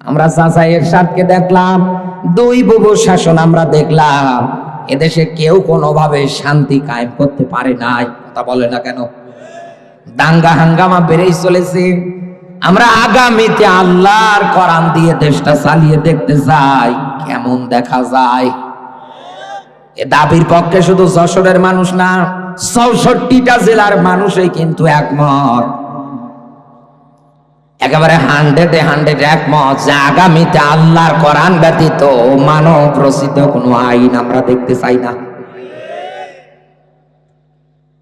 আমরা চাচা এরশাদকে দেখলাম, দুই বুবু শাসন আমরা দেখলাম। এদেশে কেউ কোনোভাবে শান্তি কায়েম করতে পারে নাই, কথা বলে না কেন? দাঙ্গা হাঙ্গামা বেড়েই চলেছে। আমরা আগামীতে আল্লাহর কোরআন দিয়ে দেশটা চালিয়ে দেখতে চাই, কেমন দেখা যায়। এ দাবির পক্ষে শুধু যশোরের মানুষ না, চৌষট্টিটা জেলার মানুষই কিন্তু একমত। একেবারে হান্ড্রেডে হান্ড্রেড একমত যে আগামীতে আল্লাহর কোরআন ব্যতীত মানব রচিত কোনো আইন আমরা দেখতে চাই না।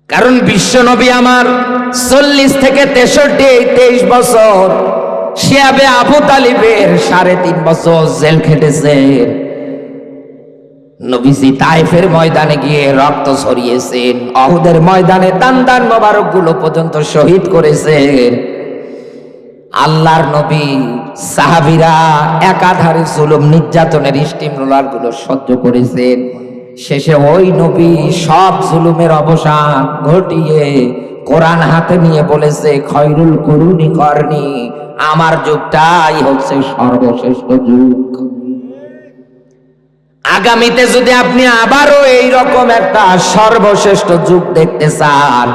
কারণ বিশ্ব নবী আমার চল্লিশ থেকে তেষট্টি, তেইশ বছর শিয়াবে আবু তালিবের সাড়ে তিন বছর জেল খেটেছে। নবীজি তাইফের ময়দানে গিয়ে রক্ত ছড়িয়েছেন অহুদের ময়দানে দান দান মোবারকগুলো পর্যন্ত শহীদ করেছেন। আল্লাহর নবী, সাহাবিরা একাধারে জুলুম, নির্যাতনের স্টিম রোলারগুলো সহ্য করেছেন। শেষে ওই নবী সব জুলুমের অবসান ঘটিয়ে কোরআন হাতে নিয়ে বলেছে, খয়রুল করুনি করনি, আমার যুগটাই হচ্ছে সর্বশ্রেষ্ঠ যুগ। আগামীতে যদি আপনি আবারও এইরকম একটা সর্বশ্রেষ্ঠ যুগ দেখতে চান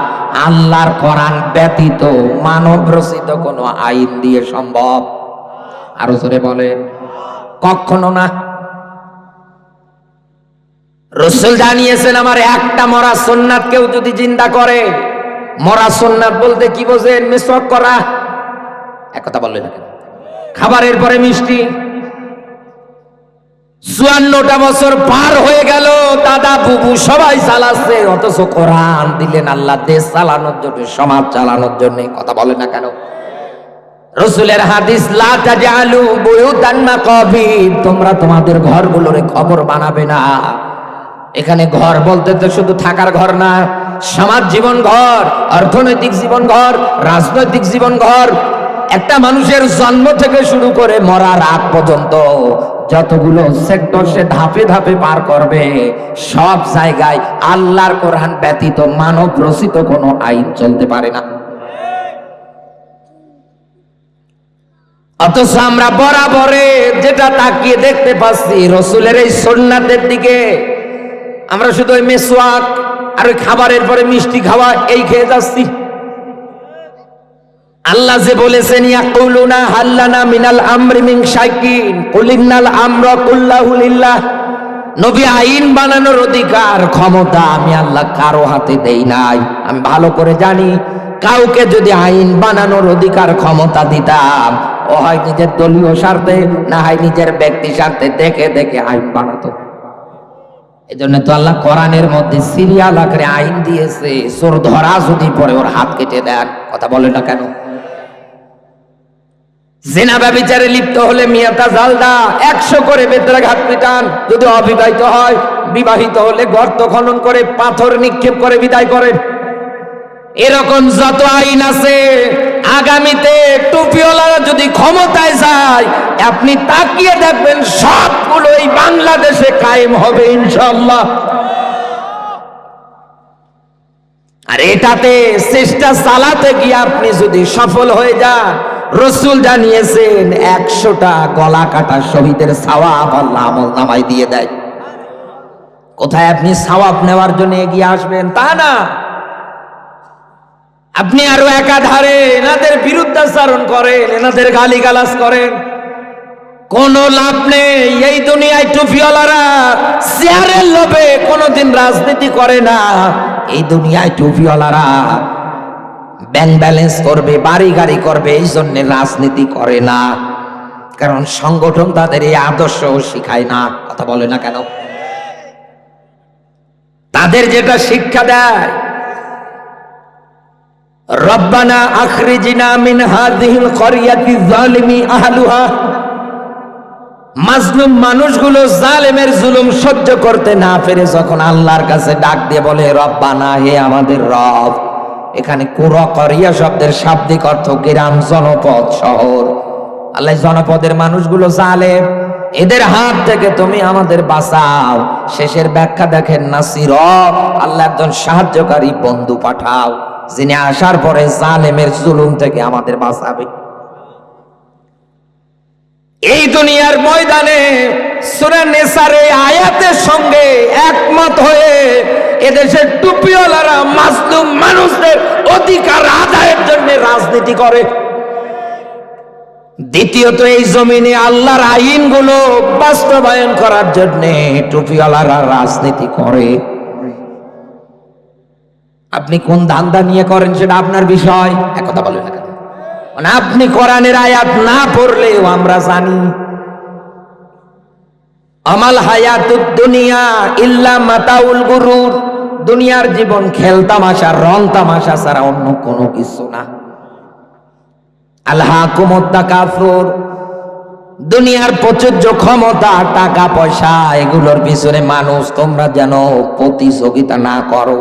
আল্লাহর কোরআন ব্যতীত মানব রচিত কোনো আইন দিয়ে সম্ভব? আরও জোরে বলে কখনো না। রসুল জানিয়েছেন, আমার একটা মরা সোননাথ কেউ যদি চিন্তা করে, মরা সোননাথ বলতে কি বোঝেন? মিসওয়াক করা। এক কথা বললেন খাবারের পরে মিষ্টি। চুয়ান্নটা বছর পার হয়ে গেল, দাদা সবাই চালাচ্ছে, অথচ কোরআন দিলেন আল্লাহ, দেশ চালানোর জন্য, সমাজ চালানোর জন্য কথা বলে না কেন? রসুলের হাদিস তোমরা তোমাদের ঘরগুলোরে খবর বানাবে না। এখানে ঘর বলতে তো শুধু থাকার ঘর না, সমাজ জীবন ঘর, অর্থনৈতিক জীবন ঘর, রাজনৈতিক জীবন ঘর। একটা মানুষের জন্ম থেকে শুরু করে মরার আগ পর্যন্ত যতগুলো সেক্টর সে ধাপে ধাপে পার করবে, সব জায়গায় আল্লাহর কোরআন ব্যতীত মানব রচিত কোনো আইন চলতে পারে না। অথচ আমরা বরাবরে যেটা তাকিয়ে দেখতে পাচ্ছি, রসুলের এই সোননাথের দিকে, আমরা শুধু ওই মেসোয়াক আর ওই খাবারের পরে মিষ্টি খাওয়া এই খেয়ে যাচ্ছি। আল্লাহ যে বলেছেন, ইয়াকুলুনা হাল্লানা মিনাল আমরি মিন শাইকিন। কুলিন্নাল আমরা কুল্লাহু লিল্লাহ। নবী আইন বানানোর অধিকার, ক্ষমতা আমি আল্লাহ কারও হাতে দেই নাই। আমি ভালো করে জানি, কাউকে যদি আইন বানানোর অধিকার, ক্ষমতা দিতাম, ও হয় নিজের দলীয় স্বার্থে, না হয় নিজের ব্যক্তি স্বার্থে দেখে দেখে আইন বানাতো। এজন্য তো আল্লাহ কোরআনের মধ্যে সিরিয়াল আকারে আইন দিয়েছে চোর ধরা যদি পরে ওর হাত কেটে দেন। কথা বলে না কেন? জেনা ব্যবিচারে লিপ্ত হলে মিয়াতা জালদা একশো করে বেতরা ঘাট পিটান যদি অবিবাহিত হয়, বিবাহিত হলে গর্ত খনন করে, পাথর নিক্ষেপ করে, বিদায় করেন এরকম যত আইন আছে, আগামীতে টুপিওয়ালারা যদি ক্ষমতায় যায়, আপনি তাকিয়ে দেখবেন সবগুলো এই বাংলাদেশে কায়েম হবে ইনশাল্লাহ আর এটাতে চেষ্টা চালাতে গিয়ে আপনি যদি সফল হয়ে যান রসুল জানিয়েছেন, একশোটা গলা কাটা শহীদের সওয়াব আল্লাহ আমল নামাই দিয়ে দেয়। কোথায় আপনি সওয়াব নেওয়ার জন্য এগিয়ে আসবেন? তা না। আপনি আরও একাধারে এনাদের বিরুদ্ধাচারণ করেন, এনাদের গালি গালাজ করেন। কোন লাভ নেই, এই দুনিয়ায় টুপিওয়ালারা চেয়ারের লোভে কোনোদিন রাজনীতি করে না। এই দুনিয়ায় টুপিওয়ালারা ব্যাংক ব্যালেন্স করবে, বাড়ি গাড়ি করবে, এই জন্য রাজনীতি করে না। কারণ সংগঠন তাদের এই আদর্শ শিখায় না, কথা বলে না কেন? তাদের যেটা শিক্ষা দেয়, রব্বানা আখরিজিনা করিয়াতি জালিমি আহলুহা। মাজলুম মানুষগুলো জালেমের জুলুম সহ্য করতে না পেরে যখন আল্লাহর কাছে ডাক দিয়ে বলে, রব্বানা, হে আমাদের রব এখানে কুরা করিয়া শব্দের শাব্দিক অর্থ গ্রাম, জনপদ, শহর। আল্লাহ জনপদের মানুষগুলো জালেম। এদের হাত থেকে তুমি আমাদের বাঁচাও। শেষের ব্যাখ্যা দেখেন নাসির আল্লাহ একজন সাহায্যকারী বন্ধু পাঠাও, যিনি আসার পরে জালেমের জুলুম থেকে আমাদের বাঁচাবে। এই দুনিয়ার ময়দানে সুরা নেসারে আয়াতের সঙ্গে একমত হয়ে এদেশের টুপিওয়ালারা মাসলুম মানুষদের অধিকার আদায়ের জন্য রাজনীতি করে। দ্বিতীয়ত, এই জমিনে আল্লাহর আইনগুলো বাস্তবায়ন করার জন্য টুপিওয়ালারা রাজনীতি করে। আপনি কোন ধান্দা নিয়ে করেন সেটা আপনার বিষয়? এক কথা বলেন না কেন? মানে আপনি কোরআনের আয়াত না পড়লেও আমরা জানি, আমাল হায়াতুদ দুনিয়া ইল্লা মাতাউল গুরুর। দুনিয়ার জীবন খেল তামাশা, রং তামাশা ছাড়া অন্য কোনো কিছু না। আল্লাহ কুমত্তা কাফুর দুনিয়ার প্রচুর্য ক্ষমতা, টাকা পয়সা, এগুলোর পিছনে মানুষ, তোমরা যেন প্রতিযোগিতা না করো।